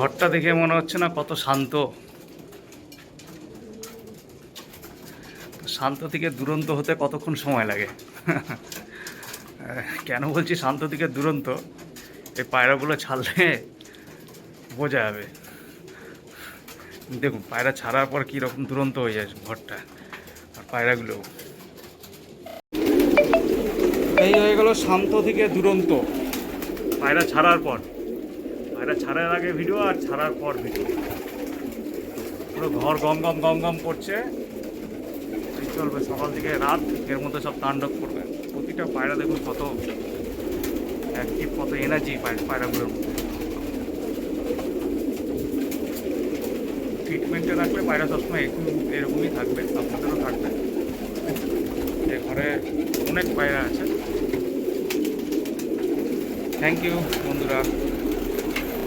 ঘরটা দেখে মনে হচ্ছে না কত শান্ত। শান্ত থেকে দুরন্ত হতে কতক্ষণ সময় লাগে? কেন বলছি শান্ত থেকে দুরন্ত? এই পায়রাগুলো ছাড়লে বোঝা যাবে। দেখুন, পায়রা ছাড়ার পর কীরকম দুরন্ত হয়ে যায় ঘরটা আর পায়রাগুলো। এই হয়ে গেল শান্ত থেকে দুরন্ত। পায়রা ছাড়ার পর। পায়রা ছাড়ার আগে ভিডিও আর ছাড়ার পর ভিডিও পুরো ঘর গম গম গম গম করছে। চলবে সকাল থেকে রাত, এর মধ্যে সব তাণ্ডব করবে। প্রতিটা পায়রা দেখুন কত অ্যাক্টিভ কত এনার্জি পায়রাগুলোর মধ্যে। ট্রিটমেন্টে রাখলে পায়রা সবসময় এরকম এরকমই থাকবে, আপনাদেরও থাকবে। এ ঘরে অনেক পায়রা আছে। থ্যাংক ইউ বন্ধুরা।